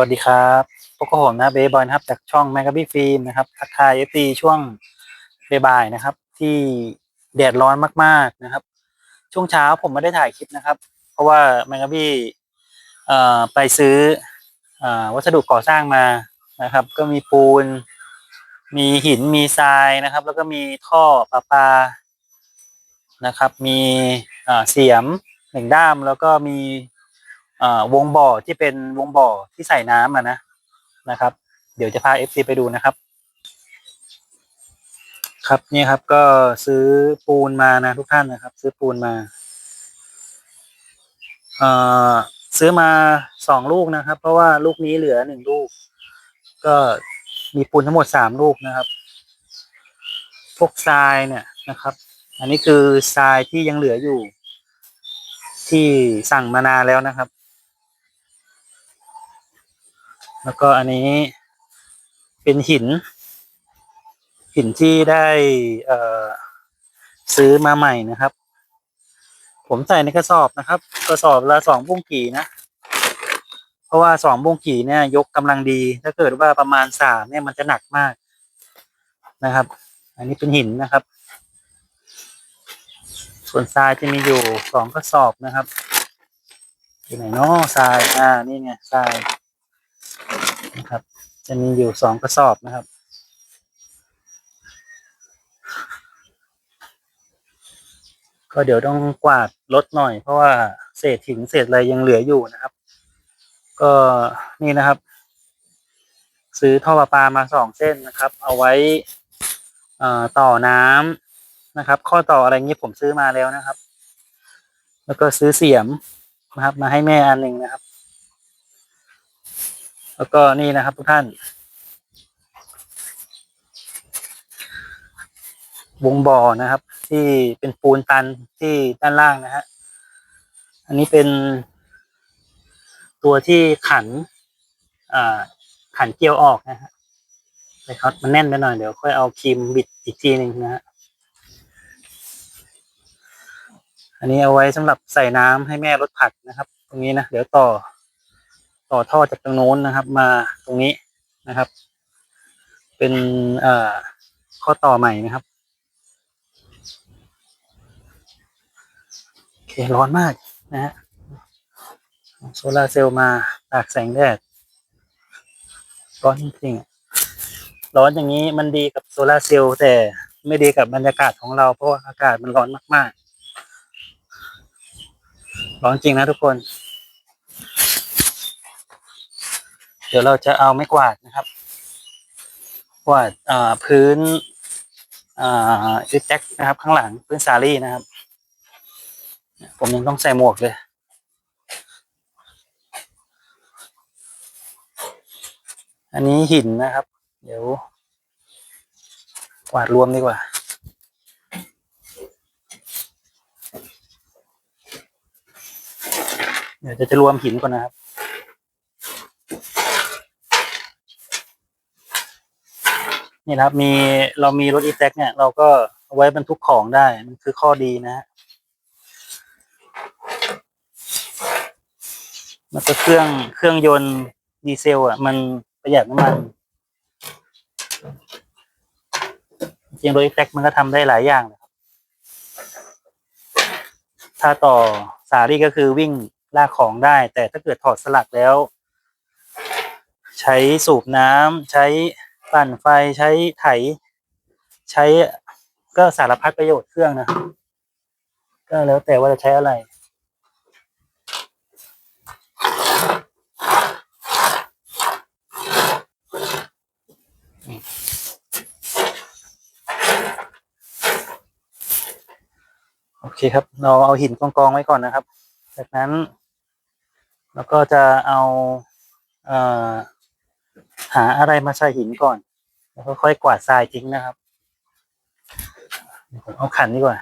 วัสดีครับพวกผมนะเบย์บอยนะครับ จากช่องแมกกาบี้ฟิล์มนะครับทักทายเอฟซีช่วงบ่ายนะครับ ที่แดดร้อนมากๆนะครับ ช่วงเช้าผมไม่ได้ถ่ายคลิปนะครับ เพราะว่าแมกกาบี้ไปซื้ออวัสดุก่อสร้างมานะครับ ก็มีปูน มีหินมีทรายนะครับ แล้วก็มีท่อประปานะครับ มีเสียมหนึ่งด้ามแล้วก็มี วงบ่อที่เป็นวงบ่อที่ใส่น้ำอะนะนะครับ เดี๋ยวจะพา FC ไปดูนะครับ ครับนี่ครับก็ซื้อปูนมานะทุกท่านนะครับ ซื้อปูนมาเอ่อซื้อมาสองลูกนะครับ เพราะว่าลูกนี้เหลือหนึ่งลูก ก็มีปูนทั้งหมดสามลูกนะครับ พวกทรายเนี่ยนะครับ อันนี้คือทรายที่ยังเหลืออยู่ ที่สั่งมานานแล้วนะครับ แล้วก็อันนี้เป็นหิน หินที่ได้เอ่อซื้อมาใหม่นะครับ ผมใส่ในกระสอบนะครับ กระสอบละสองบุ้งกี่นะ เพราะว่าสองบุ้งกี่เนี่ย ยกกำลังดี ถ้าเกิดว่าประมาณสามเนี่ยมันจะหนักมากนะครับ อันนี้เป็นหินนะครับ ส่วนทรายจะมีอยู่สองกระสอบนะครับอยู่ไหนเนาะทรายอ่านี่ไงทราย นะครับ จะมีอยู่สองกระสอบนะครับ ก็เดี๋ยวต้องกวาดรถหน่อย เพราะว่าเศษหินเศษอะไรยังเหลืออยู่นะครับ ก็นี่นะครับ ซื้อท่อประปามาสองเส้นนะครับ เอาไว้ต่อน้ำนะครับ ข้อต่ออะไรเงี้ผมซื้อมาแล้วนะครับ แล้วก็ซื้อเสียมนะครับ มาให้แม่อันหนึ่งนะครับ แล้วก็นี่นะครับทุกท่าน วงบ่อนะครับ ที่เป็นปูนตันที่ด้านล่างนะฮะอันนี้เป็นตัวที่ขันอ่าขันเกลียวออกนะฮะไปครับมันแน่นไปหน่อยเดี๋ยวค่อยเอาครีมบิดอีกทีหนึ่งนะฮะอันนี้เอาไว้สำหรับใส่น้ำให้แม่รถผักนะครับ ตรงนี้นะเดี๋ยวต่อ ต่อท่อจากตรงโน้นนะครับ มาตรงนี้นะครับ เป็นข้อต่อใหม่นะครับโอเคร้อนมากนะฮะโซลาร์เซลล์มาตากแสงแดด ร้อนจริงๆอะร้อนอย่างนี้มันดีกับโซลาร์เซลล์แต่ไม่ดีกับบรรยากาศของเราเพราะว่าอากาศมันร้อนมาก ๆ ร้อนจริงนะทุกคน เดี๋ยวเราจะเอาไม้กวาดนะครับกวาดพื้นอ่าอิแจ็คนะครับ ข้างหลังพื้นสาลี่นะครับ ผมยังต้องใส่หมวกเลยอันนี้หินนะครับ เดี๋ยวกวาดรวมดีกว่า เดี๋ยวจะจะรวมหินก่อนนะครับ นี่นะครับ มีเรามีรถอีแท็กเนี่ย เราก็เอาไว้บรรทุกของได้ มันคือข้อดีนะฮะมันก็เครื่องเครื่องยนต์ดีเซล อะ มันประหยัดน้ำมัน จริงรถอีแท็กมันก็ทำได้หลายอย่างนะครับ ถ้าต่อสาลี่ก็คือวิ่งลากของได้ แต่ถ้าเกิดถอดสลักแล้ว ใช้สูบน้ำใช้ ปั่นไฟใช้ไถ ใช้ก็สารพัดประโยชน์เครื่องนะ ก็แล้วแต่ว่าจะใช้อะไรโอเคครับ เราเอาหินกองกองไว้ก่อนนะครับ จากนั้น เราก็จะเอา เอ่อ หาอะไรมาใส่หินก่อน แล้วค่อยกวาดทรายทิ้งนะครับเดี๋ยวผมเอาขันดีกว่า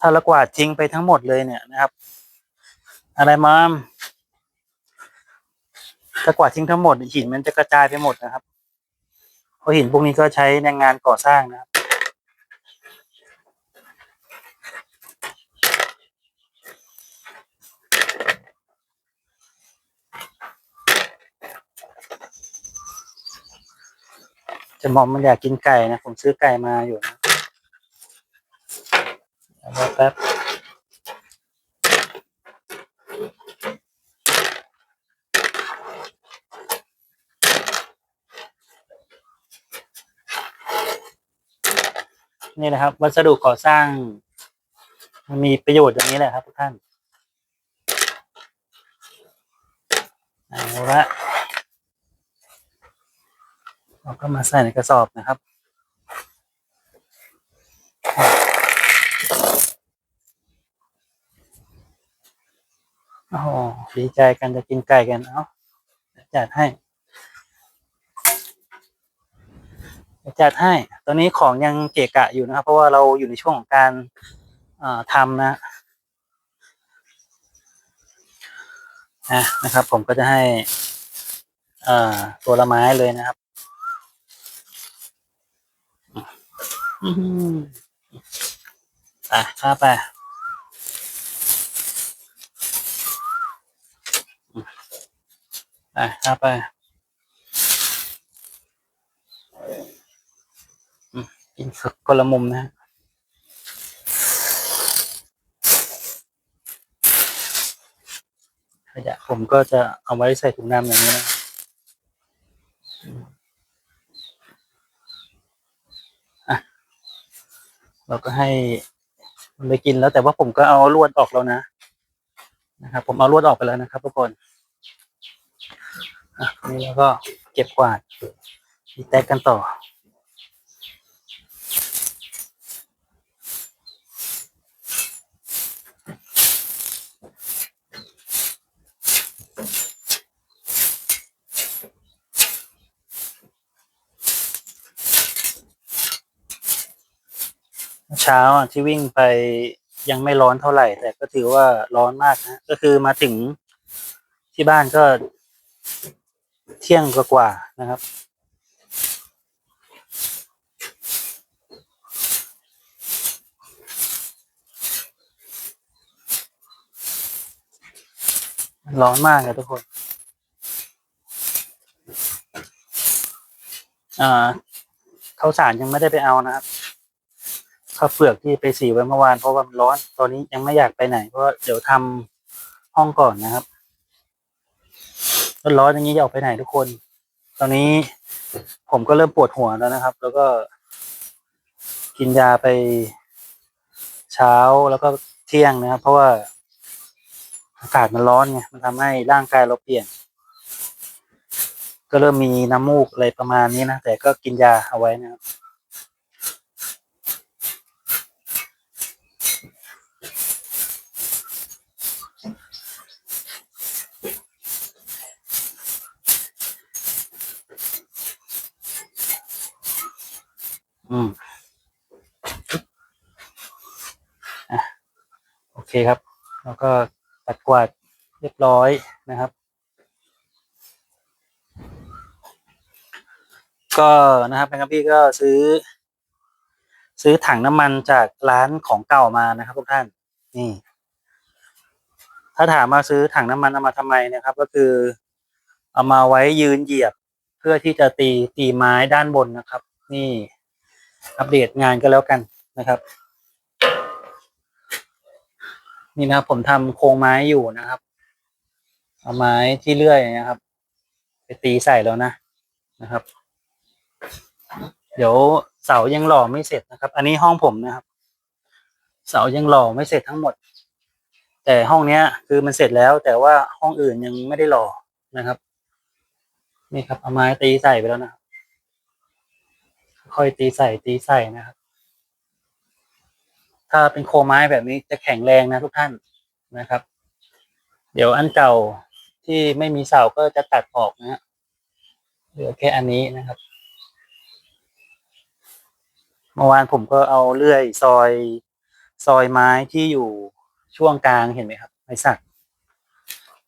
ถ้าเรากวาดทิ้งไปทั้งหมดเลยเนี่ยนะครับ อะไรมาถ้ากวาดทิ้งทั้งหมดหินมันจะกระจายไปหมดนะครับเพราะหินพวกนี้ก็ใช้ในงานก่อสร้างนะครับ แต่หมอมมันอยากกินไก่นะ ผมซื้อไก่มาอยู่นะเดี๋ยวรอแป๊บนี่นะครับ วัสดุก่อสร้าง มันมีประโยชน์อย่างนี้แหละครับทุกท่านเอาละ เราก็มาใส่ในกระสอบนะครับโอ้โหดีใจกันจะกินไก่กันเอาจัดให้จัดให้ ตอนนี้ของยังเกะกะอยู่นะครับ เพราะว่าเราอยู่ในช่วงของการทำนะอะนะครับ ผมก็จะให้ตัวละไม้เลยนะครับ อืมอะข้าไปอะข้าไปกินสุดคนละมุมนะฮะขยะผมก็จะเอาไว้ใส่ถุงน้ำอย่างนี้นะอะ เราก็ให้มันไปกินแล้วแต่ว่าผมก็เอาลวดออกแล้วนะนะครับ ผมเอาลวดออกไปแล้วนะครับทุกคนอะนี่เราก็เก็บกวาดดีแตกกันต่อ เช้าที่วิ่งไปยังไม่ร้อนเท่าไหร่ แต่ก็ถือว่าร้อนมากนะก็คือมาถึงที่บ้านก็เที่ยงกว่าๆนะครับ ร้อนมากเลยทุกคน อ่าข้าวสารยังไม่ได้ไปเอานะครับ ข้าวเปลือกที่ไปสีไว้เมื่อวานเพราะว่ามันร้อน ตอนนี้ยังไม่อยากไปไหนเพราะเดี๋ยวทำห้องก่อนนะครับร้อนอย่างนี้จะออกไปไหนทุกคน ตอนนี้ผมก็เริ่มปวดหัวแล้วนะครับ แล้วก็กินยาไปเช้าแล้วก็เที่ยงนะครับ เพราะว่าอากาศมันร้อนไงมันทำให้ร่างกายเราเปลี่ยน ก็เริ่มมีน้ำมูกอะไรประมาณนี้นะแต่ก็กินยาเอาไว้นะครับ อืมอะโอเคครับ แล้วก็ปัดกวาดเรียบร้อยนะครับ ก็นะครับแพงกับพี่ก็ซื้อ ซื้อถังน้ำมันจากร้านของเก่ามานะครับทุกท่าน นี่ ถ้าถามมาซื้อถังน้ำมันเอามาทำไมนะครับ ก็คือ เอามาไว้ยืนเหยียบเพื่อที่จะตีตีไม้ด้านบนนะครับ นี่ อัปเดตงานก็แล้วกันนะครับ นี่นะครับผมทำโครงไม้อยู่นะครับ เอาไม้ที่เลื่อยนะครับ ไปตีใส่แล้วนะนะครับ เดี๋ยวเสายังหล่อไม่เสร็จนะครับ อันนี้ห้องผมนะครับ เสายังหล่อไม่เสร็จทั้งหมด แต่ห้องเนี้ย คือมันเสร็จแล้ว แต่ว่าห้องอื่นยังไม่ได้หล่อนะครับ นี่ครับเอาไม้ตีใส่ไปแล้วนะครับ ค่อยตีใส่ตีใส่นะครับ ถ้าเป็นโคไม้แบบนี้จะแข็งแรงนะทุกท่านนะครับ เดี๋ยวอันเก่าที่ไม่มีเสาก็จะตัดออกนะฮะเหลือแค่อันนี้นะครับเมื่อวานผมก็เอาเลื่อยซอยซอยไม้ที่อยู่ช่วงกลางเห็นไหมครับไม้สัก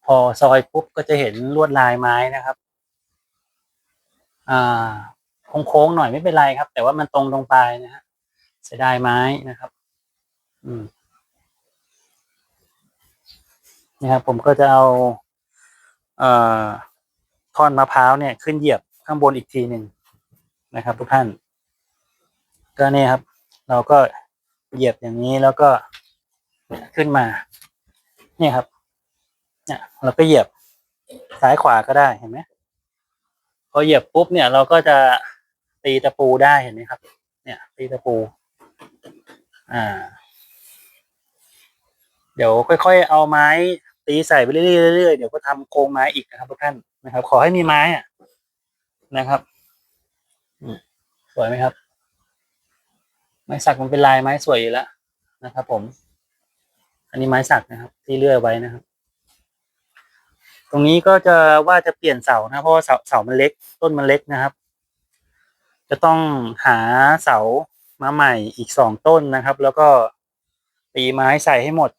พอซอยปุ๊บก็จะเห็นลวดลายไม้นะครับ อ่า โค้งๆหน่อยไม่เป็นไรครับ แต่ว่ามันตรงตรงปลายนะฮะเสียดายไม้นะครับ อืมนะครับผมก็จะเอาเอ่อท่อนมะพร้าวเนี่ยขึ้นเหยียบข้างบนอีกทีหนึ่งนะครับ ทุกท่าน ก็เนี่ยครับ เราก็เหยียบอย่างนี้แล้วก็ขึ้นมา เนี่ยครับ เนี่ยเราก็เหยียบซ้ายขวาก็ได้เห็นไหมพอเหยียบปุ๊บเนี่ยเราก็จะ ตีตะปูได้เห็นไหมครับ เนี่ยตีตะปู อ่า เดี๋ยวค่อยๆเอาไม้ ตีใส่ไปเรื่อยๆเดี๋ยวก็ทำโครงไม้อีกนะครับทุกท่านนะครับ ขอให้มีไม้อะนะครับสวยไหมครับ ไม้สักมันเป็นลายไม้สวยอยู่แล้วนะครับ ผม อันนี้ไม้สักนะครับ ที่เลื่อยไว้นะครับ ตรงนี้ก็จะว่าจะเปลี่ยนเสานะเพราะว่าเสาเสามันเล็ก ต้นมันเล็กนะครับ จะต้องหาเสามาใหม่อีกสองต้นนะครับ แล้วก็ตีไม้ใส่ให้หมด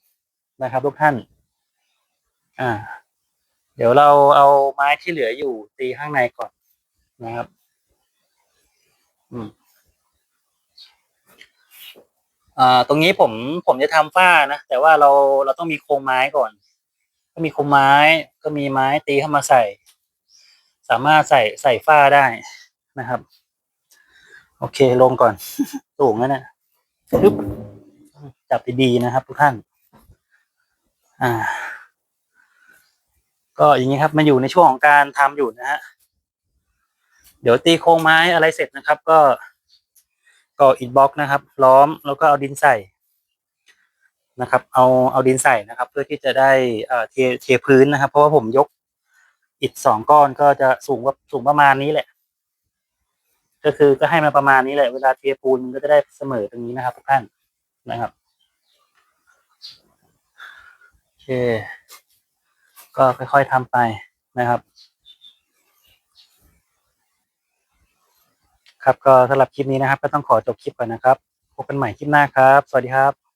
นะครับ ทุกท่าน อ่า เดี๋ยวเราเอาไม้ที่เหลืออยู่ตีข้างในก่อนนะครับ อืมอ่าตรงนี้ผมผมจะทำฝ้านะแต่ว่าเราเราต้องมีโครงไม้ก่อน ก็มีโครงไม้ ก็มีไม้ตีเข้ามาใส่ สามารถใส่ใส่ฝ้าได้นะครับ โอเคลงก่อน สูงแล้วนะปึ๊บจับดีๆนะครับ ทุกท่าน อ่า ก็อย่างนี้ครับมันอยู่ในช่วงของการทำอยู่นะฮะเดี๋ยวตีโครงไม้อะไรเสร็จนะครับ ก็ก่ออิฐบล็อกนะครับ ล้อมแล้วก็เอาดินใส่นะครับ เอาเอาดินใส่นะครับ เพื่อที่จะได้เอ่อเทเทพื้นนะครับ เพราะว่าผมยกอิฐสองก้อนก็จะสูงว่าสูงประมาณนี้แหละ ก็คือก็ให้มาประมาณนี้แหละเวลาเทปูนมันก็จะได้เสมอตรงนี้นะครับทุกท่านนะครับโอเค ก็ค่อยๆทำไปนะครับครับก็สำหรับคลิปนี้นะครับ ก็ต้องขอจบคลิปก่อนนะครับ พบกันใหม่คลิปหน้าครับ สวัสดีครับ